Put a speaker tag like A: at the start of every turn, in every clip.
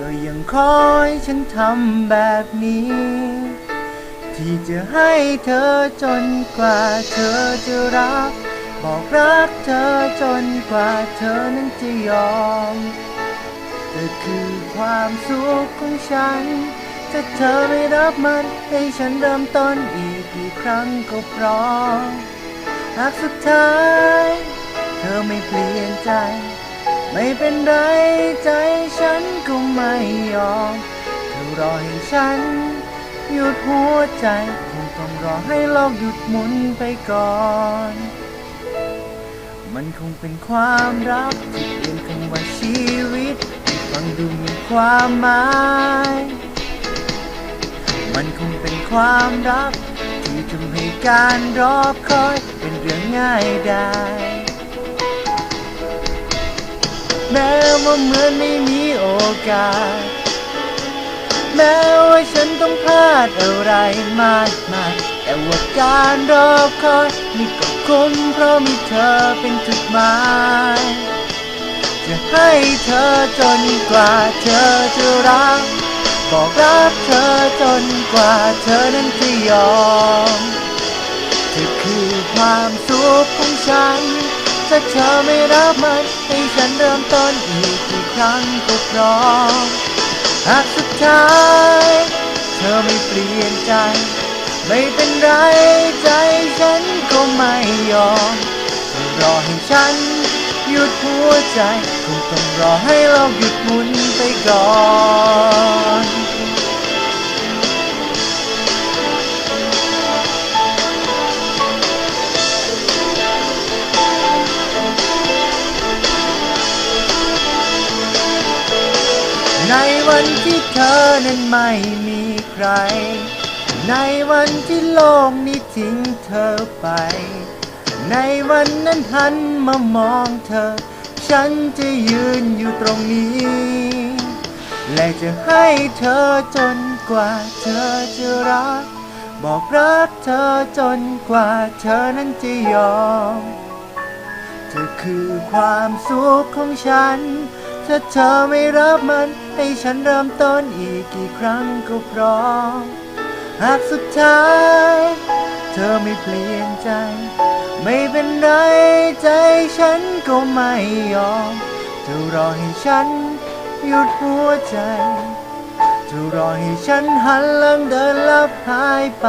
A: ก็ยังคอยฉันทำแบบนี้ ที่จะให้เธอจนกว่าเธอจะรัก บอกรักเธอจนกว่าเธอนั้นจะยอมเธอคือความสุขของฉัน ถ้าเธอไม่รับมันให้ฉันเริ่มต้นอีกกี่ครั้งก็พร้อมหากสุดท้าย เธอไม่เปลี่ยนใจ ไม่เป็นไรใจฉันก็ไม่ยอมเธอรอให้ฉัน หยุดหัวใจคงต้องรอให้โลกหยุดหมุนไปก่อน มันคงเป็นความรักที่เปลี่ยนคำว่าชีวิตที่ฟังดูมีความหมาย มันคงเป็นความรักที่ทำให้การรอคอยเป็นเรื่องง่ายได้ แม้ว่าเหมือนไม่มีโอกาส แม้ว่าฉันต้องพลาดอะไรมากมาย แต่ว่าการรอคอยนี่ก็คุ้มเพราะมีเธอเป็นจุดหมาย จะให้เธอจนกว่าเธอจะรัก บอกรักเธอจนกว่าเธอนั้นจะยอมเธอคือความสุขของฉัน ถ้าเธอไม่รับมันให้ฉันเริ่มต้นอีกกี่ครั้งก็พร้อมหากสุดท้าย เธอไม่เปลี่ยนใจ ไม่เป็นไรใจฉันก็ไม่ยอมเธอรอให้ฉันหยุดหัวใจคงต้องรอให้โลกหยุดหมุนไปก่อน ในวันที่เธอนั้นไม่มีใคร ในวันที่โลกนี้ทิ้งเธอไป ในวันนั้นหันมามองเธอ ฉันจะยืนอยู่ตรงนี้ และจะให้เธอจนกว่าเธอจะรัก บอกรักเธอจนกว่าเธอนั้นจะยอม เธอคือความสุขของฉัน ถ้าเธอไม่รับมัน ให้ฉันเริ่มต้นอีกกี่ครั้งก็พร้อมหากสุดท้าย เธอไม่เปลี่ยนใจ ไม่เป็นไรใจฉันก็ไม่ยอมเธอรอให้ฉันหยุดหัวใจเธอรอให้ฉันหันหลังเดินลับหายไป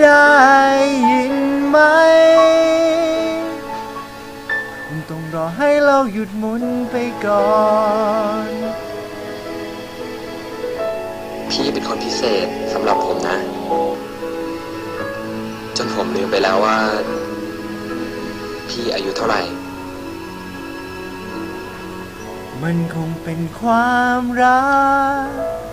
A: ได้ยินไหม รอให้เราหยุดหมุนไปก่อน
B: พี่เป็นคนพิเศษสำหรับผมนะ จนผมลืมไปแล้วว่า พี่อายุเท่าไหร่
A: มันคงเป็นความรัก